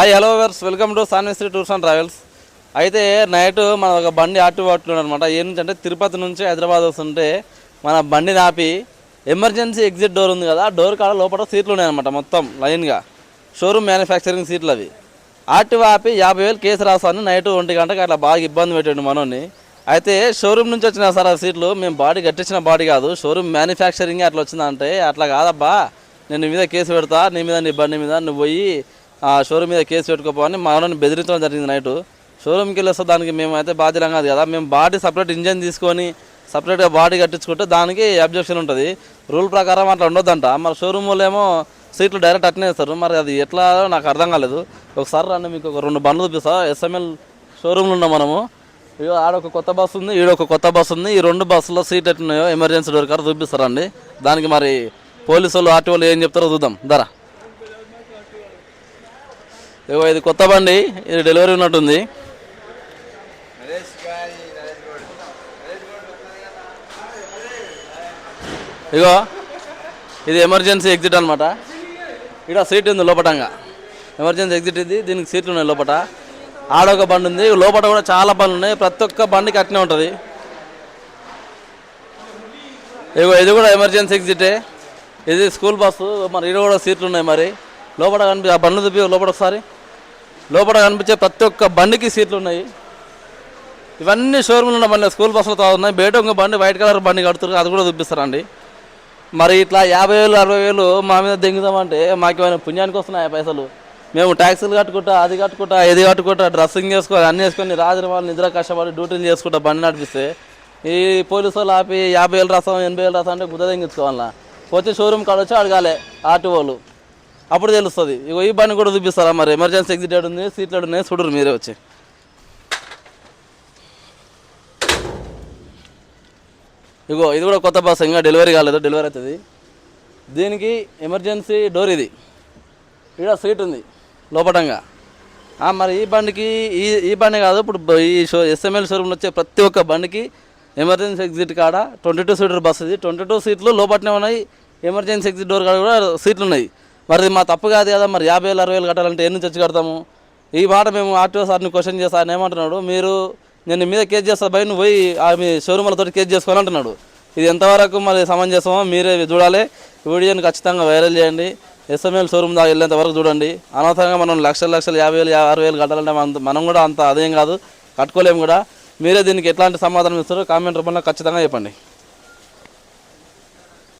Hi hello verse welcome to Sanvishri tours and travels అయితే night మన ఒక బండి ఆటు పట్టుకున్నాడు అనమాట ఏంటంటే అంటే తిరుపతి నుంచి హైదరాబాద్ వస్తుంటే మన బండిని ఆపి ఎమర్జెన్సీ ఎగ్జిట్ డోర్ ఉంది కదా ఆ డోర్ కాడ లోపల సీట్లు ఉన్నాయన్నమాట మొత్తం లైన్గా షోరూమ్ మ్యానుఫ్యాక్చరింగ్ సీట్లు అవి. ఆటి ఆపి యాభై వేలు కేసు రాసాను నైట్ ఒంటి గంటకి అట్లా బాగా ఇబ్బంది పెట్టండి మనోని. అయితే షోరూమ్ నుంచి వచ్చిన సార్ ఆ సీట్లు మేము బాడీ కట్టించిన బాడీ కాదు షోరూమ్ మ్యానుఫ్యాక్చరింగ్ అట్లా వచ్చిందంటే అట్లా కాదబ్బా. నేను నీ మీద కేసు పెడతా నీ మీద నీ బండి మీద నువ్వు పోయి షోరూమ్ మీద కేసు పెట్టుకోపోవని మనోని బెదిరించడం జరిగింది నైట్. షోరూమ్కి వెళ్ళేస్తే దానికి మేము అయితే బాధ్యతం కాదు కదా. మేము బాడీ సపరేట్ ఇంజన్ తీసుకొని సపరేట్గా బాడీ కట్టించుకుంటే దానికి అబ్జెక్షన్ ఉంటుంది. రూల్ ప్రకారం అట్లా ఉండొద్దంట. మరి షోరూమ్ వాళ్ళు ఏమో సీట్లు డైరెక్ట్ అట్నే ఇస్తారు మరి అది ఎట్లా నాకు అర్థం కాలేదు. ఒకసారి రండి మీకు ఒక రెండు బండ్లు చూపిస్తా. ఎస్ఎంఎల్ షోరూమ్లో ఉన్నాం మనము. ఇగో ఆడ ఒక కొత్త బస్సు ఉంది ఈడ ఒక కొత్త బస్సు ఉంది. ఈ రెండు బస్సులో సీట్ ఎట్లున్నాయో ఎమర్జెన్సీ డోర్ కాడ చూపిస్తారండి దానికి మరి పోలీసు వాళ్ళు ఆర్టీ వాళ్ళు ఏం చెప్తారో చూద్దాం. ధర. ఇగో ఇది కొత్త బండి ఇది డెలివరీ ఉన్నట్టుంది. ఇగో ఇది ఎమర్జెన్సీ ఎగ్జిట్ అనమాట ఇక్కడ సీట్ ఉంది లోపటంగా. ఎమర్జెన్సీ ఎగ్జిట్ ఇది దీనికి సీట్లు ఉన్నాయి లోపట. ఆడొక బండి ఉంది లోపల కూడా చాలా బండ్లు ఉన్నాయి ప్రతి ఒక్క బండికి అట్నే ఉంటుంది. ఇగో ఇది కూడా ఎమర్జెన్సీ ఎగ్జిటే. ఇది స్కూల్ బస్సు మరి ఇక్కడ కూడా సీట్లు ఉన్నాయి మరి. లోపల కనిపి ఆ బండ్లు చూపి లోపల ఒకసారి. లోపల కనిపించే ప్రతి ఒక్క బండికి సీట్లు ఉన్నాయి. ఇవన్నీ షోరూమ్లు ఉన్న బండి స్కూల్ బస్సులు తాగుతున్నాయి ఉన్నాయి. బయట ఒక బండి వైట్ కలర్ బండి కడుతున్నారు అది కూడా చూపిస్తారండి. మరి ఇట్లా యాభై వేలు అరవై వేలు మా మీద దెంగుదామంటే మాకు ఏమైనా పుణ్యానికి వస్తున్నాయి ఆ పైసలు? మేము ట్యాక్సీలు కట్టుకుంటా అది కట్టుకుంటా ఇది కట్టుకుంటా డ్రెస్సింగ్ చేసుకోవాలి అన్నీ వేసుకొని రాజుల వాళ్ళు నిద్ర కష్టపడి డ్యూటీలు చేసుకుంటా బండి నడిపిస్తే ఈ పోలీసు వాళ్ళు ఆపి యాభై వేలు రాస్తాం ఎనభై వేలు రాస్తాం అంటే గుద్ద తెంగించుకోవాలా పోతే షోరూమ్ కాడ వచ్చి అడగాలి ఆటో వాళ్ళు. అప్పుడు తెలుస్తుంది. ఇగో ఈ బండి కూడా చూపిస్తారా మరి? ఎమర్జెన్సీ ఎగ్జిట్ ఏడు ఉంది సీట్లు ఏడు ఉన్నాయి చూడరు మీరే వచ్చి. ఇగో ఇది కూడా కొత్త బస్ ఇంకా డెలివరీ కాలేదు డెలివరీ అవుతుంది. దీనికి ఎమర్జెన్సీ డోర్ ఇది. ఇక్కడ సీట్ ఉంది లోపటంగా. మరి ఈ బండికి ఈ ఈ బండి కాదు ఇప్పుడు ఈ షో ఎస్ఎంఎల్ షోరూమ్లో వచ్చే ప్రతి ఒక్క బండికి ఎమర్జెన్సీ ఎగ్జిట్ కాడ ట్వంటీ టూ సీటర్ బస్ ఇది. ట్వంటీ టూ సీట్లు లోపట్నే ఉన్నాయి ఎమర్జెన్సీ ఎగ్జిట్ డోర్ కాడ కూడా సీట్లు ఉన్నాయి. మరి మా తప్పు కాదు కదా మరి యాభై వేలు అరవై వేలు కట్టాలంటే ఎన్ని తెచ్చి కడతాము? ఈ మాట మేము ఆర్టీఓ సార్ని క్వశ్చన్ చేస్తా ఆయన ఏమంటున్నాడు మీరు నేను మీద కేసు చేస్తా బయట నువ్వు పోయి ఆ మీ షోరూమ్లతో కేసు చేసుకోవాలి అంటున్నాడు. ఇది ఎంతవరకు మరి సమంజసమో మీరే చూడాలి. వీడియోని ఖచ్చితంగా వైరల్ చేయండి. ఎస్ఎంఎల్ షోరూమ్ దాకా వెళ్ళేంత వరకు చూడండి. అనవసరంగా మనం లక్షల లక్షలు యాభై వేలు యా- అరవై వేలు కట్టాలంటే మనం- మనం కూడా అంత అదేం కాదు. కట్టుకోలేము కూడా. మీరే దీనికి ఎట్లాంటి సమాధానం ఇస్తారో కామెంట్ రూపంలో ఖచ్చితంగా చెప్పండి.